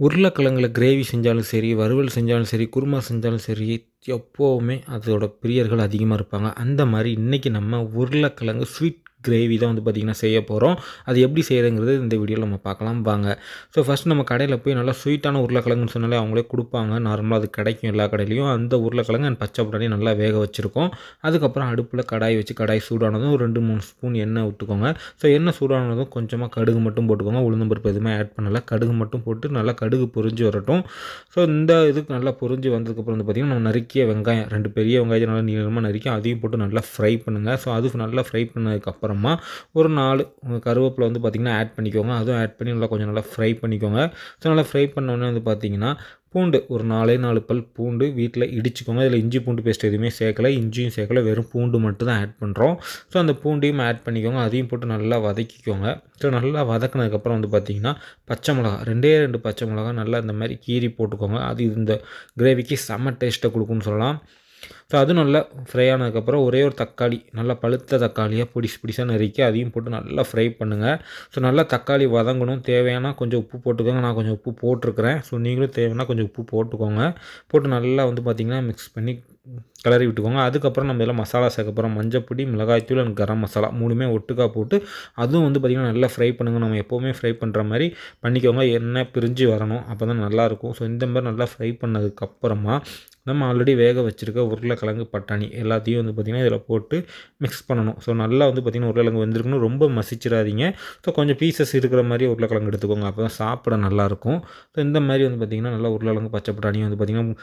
உருளைக்கிழங்குல gravy செஞ்சாலும் சரி வறுவல் செஞ்சாலும் சரி குருமா செஞ்சாலும் சரி எப்போவுமே அதோட பிரியர்கள் அதிகமாக இருப்பாங்க. அந்த மாதிரி இன்றைக்கி நம்ம உருளைக்கிழங்கு ஸ்வீட் கிரேவி தான் வந்து பார்த்திங்கன்னா செய்ய போகிறோம் அது எப்படி செய்கிறதுங்கிறது இந்த வீடியோவில் நம்ம பார்க்கலாம். வாங்க. ஸோ ஃபஸ்ட் நம்ம கடையில் போய் நல்லா ஸ்வீட்டான உருளைக்கிழங்குன்னு சொன்னாலே அவங்களே கொடுப்பாங்க. நார்மலாக அது கிடைக்கும் எல்லா கடையிலையும். அந்த உருளைக்கிழங்கு அண்ட் பச்சை பட்டாணி நல்லா வேக வச்சுருக்கோம். அதுக்கப்புறம் அடுப்பில் கடாய் வச்சு கடாய் சூடானதும் ஒரு ரெண்டு மூணு ஸ்பூன் எண்ணெய் விட்டுக்கோங்க ஸோ எண்ணெய் சூடானதும் கொஞ்சமாக கடுகு மட்டும் போட்டுக்கோங்க. உளுந்தம் பருப்பு எதுவுமே ஆட் பண்ணலை. கடுகு மட்டும் போட்டு நல்லா கடுகு பொரிஞ்சு வரட்டும். ஸோ இந்த இதுக்கு நல்லா பொறிஞ்சு வந்ததுக்கப்புறம் வந்து பார்த்திங்கன்னா நம்ம நறுக்கிய வெங்காயம் ரெண்டு பெரிய வெங்காயத்தை நல்லா நீளமாக நறுக்கி அதையும் போட்டு நல்லா ஃப்ரை பண்ணுங்கள் ஸோ அது நல்லா ஃப்ரை பண்ணதுக்கப்புறம் அப்புறமா ஒரு நாலு. கருவேப்பிலை வந்து பார்த்திங்கன்னா ஆட் பண்ணிக்கோங்க. அதுவும் ஆட் பண்ணி நல்லா கொஞ்சம் நல்லா ஃப்ரை பண்ணிக்கோங்க. ஸோ நல்லா ஃப்ரை பண்ணோன்னே வந்து பார்த்திங்கன்னா பூண்டு. ஒரு நாலே நாலு பல் பூண்டு வீட்டில் இடிச்சுக்கோங்க. இதில் இஞ்சி பூண்டு பேஸ்ட் எதுவுமே சேர்க்கலை. இஞ்சியும் சேர்க்கலை. வெறும் பூண்டு மட்டும் தான் ஆட் பண்ணுறோம் ஸோ அந்த பூண்டையும் ஆட் பண்ணிக்கோங்க. அதையும் போட்டு நல்லா வதக்கிக்கோங்க. ஸோ நல்லா வதக்கினதுக்கப்புறம் வந்து பார்த்திங்கன்னா பச்சை மிளகா ரெண்டே ரெண்டு பச்சை மிளகா நல்லா இந்த மாதிரி கீரி போட்டுக்கோங்க. அது இந்த கிரேவிக்கு செம்ம டேஸ்ட்டை கொடுக்குன்னு சொல்லலாம். ஸோ அதுவும் நல்லா ஃப்ரை ஆனதுக்கப்புறம் ஒரே ஒரு தக்காளி நல்லா பழுத்த தக்காளியாக பிடிச்சி பிடிச்சா நறுக்கி அதையும் போட்டு நல்லா ஃப்ரை பண்ணுங்கள் ஸோ நல்லா தக்காளி வதங்கணும். தேவையான கொஞ்சம் உப்பு போட்டுக்கோங்க. நான் கொஞ்சம் உப்பு போட்டிருக்கிறேன். ஸோ நீங்களும் தேவைன்னா கொஞ்சம் உப்பு போட்டுக்கோங்க. போட்டு நல்லா வந்து பார்த்திங்கன்னா மிக்ஸ் பண்ணி கிளறி விட்டுக்கோங்க. அதுக்கப்புறம் நம்ம இதெல்லாம் மசாலா சேர்க்கப்புறம் மஞ்சப்பொடி மிளகாய்த்தூள் அண்ட் கரம் மசாலா மூணுமே ஒட்டுக்கா போட்டு அதுவும் வந்து பார்த்திங்கன்னா நல்லா ஃப்ரை பண்ணுங்கள் நம்ம எப்போவுமே ஃப்ரை பண்ணுற மாதிரி பண்ணிக்கோங்க. எண்ணெய் பிரிஞ்சு வரணும். அப்போ தான் நல்லாயிருக்கும் ஸோ இந்த மாதிரி நல்லா ஃப்ரை பண்ணதுக்கப்புறமா நம்ம ஆல்ரெடி வேக வச்சுருக்க உருளைக்கிழங்கு பட்டாணி எல்லாத்தையும் வந்து பார்த்திங்கன்னா இதில் போட்டு மிக்ஸ் பண்ணணும். ஸோ நல்லா வந்து பார்த்திங்கன்னா உருளைக்கிழங்கு வெந்திருக்கணும். ரொம்ப மசிச்சிடாதீங்க. ஸோ கொஞ்சம் பீசஸ் இருக்கிற மாதிரி உருளைக்கிழங்கு எடுத்துக்கோங்க. அப்போ தான் சாப்பிட நல்லாயிருக்கும் ஸோ இந்த மாதிரி வந்து பார்த்திங்கன்னா நல்லா உருளைக்கிழங்கு பச்சை பட்டாணியும் வந்து பார்த்திங்கன்னா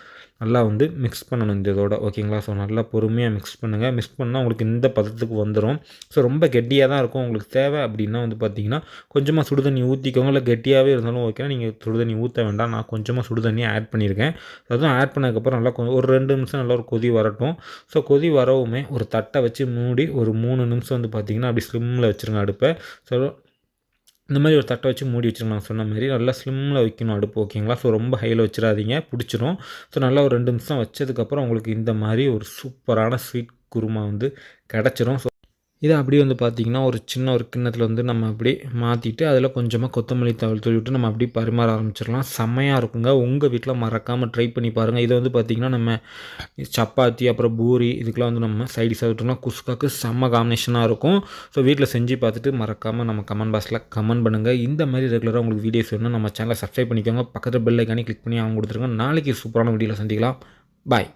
நல்லா வந்து மிக்ஸ் பண்ணணும் இந்த இதோட. ஓகேங்களா? ஸோ நல்லா பொறுமையாக மிக்ஸ் பண்ணுங்கள் மிக்ஸ் பண்ணால் உங்களுக்கு இந்த பதத்துக்கு வந்துடும் ஸோ ரொம்ப கெட்டியாக தான் இருக்கும். உங்களுக்கு தேவை அப்படின்னா வந்து பார்த்தீங்கன்னா கொஞ்சமாக சுடு தண்ணி ஊற்றிக்கோங்க இல்லை கெட்டியாகவே இருந்தாலும் ஓகே நீங்கள் சுடு தண்ணி ஊற்ற வேண்டாம். நான் கொஞ்சமாக சுடு ஆட் பண்ணியிருக்கேன் அதுவும் ஆட் பண்ணதுக்கப்புறம் நல்லா ஒரு ரெண்டு நிமிஷம் நல்லா ஒரு கொதி வரட்டும். ஸோ கொதி வரவுமே ஒரு தட்டை வச்சு மூடி ஒரு மூணு நிமிஷம் வந்து பார்த்திங்கன்னா அப்படி ஸ்லிம்மில் வச்சுருங்க அடுப்பை. ஸோ இந்த மாதிரி ஒரு தட்டை வச்சு மூடி வச்சுருங்க நான் சொன்ன மாதிரி. நல்லா ஸ்லிம்மில் வைக்கணும் அடுப்பு ஓகேங்களா ஸோ ரொம்ப ஹையில் வச்சிடாதீங்க. பிடிச்சிரும். ஸோ நல்லா ஒரு ரெண்டு நிமிஷம் வச்சதுக்கப்புறம் உங்களுக்கு இந்த மாதிரி ஒரு சூப்பரான ஸ்வீட் குருமா வந்து கிடச்சிரும். ஸோ இதை அப்படியே வந்து பார்த்திங்கன்னா ஒரு சின்ன ஒரு கிண்ணத்தில் வந்து நம்ம அப்படியே மாற்றிட்டு அதில் கொஞ்சமாக கொத்தமல்லி தவள் தூவி விட்டு நம்ம அப்படியே பரிமாற ஆரம்பிச்சிடலாம். செம்மையாக இருக்குங்க. உங்கள் வீட்டில் மறக்காமல் ட்ரை பண்ணி பாருங்கள் இதை வந்து பார்த்திங்கன்னா நம்ம சப்பாத்தி அப்புறம் பூரி இதுக்கெலாம் வந்து நம்ம சைடிஷாக விட்டோம்னா குஸ்காக்கு செம்ம காம்பினேஷனாக இருக்கும். ஸோ வீட்டில் செஞ்சு பார்த்துட்டு மறக்காமல் நம்ம கமெண்ட் பாக்ஸில் கமெண்ட் பண்ணுங்கள் இந்த மாதிரி ரெகுலராக உங்களுக்கு வீடியோஸ் வேணும் நம்ம சேனலை சப்ஸ்கிரைப் பண்ணிக்கோங்க. பக்கத்தில் பெல் ஐக்கானே கிளிக் பண்ணி அவங்க கொடுத்துருங்க. நாளைக்கு சூப்பரான வீடியோவில் சந்திக்கலாம். பாய்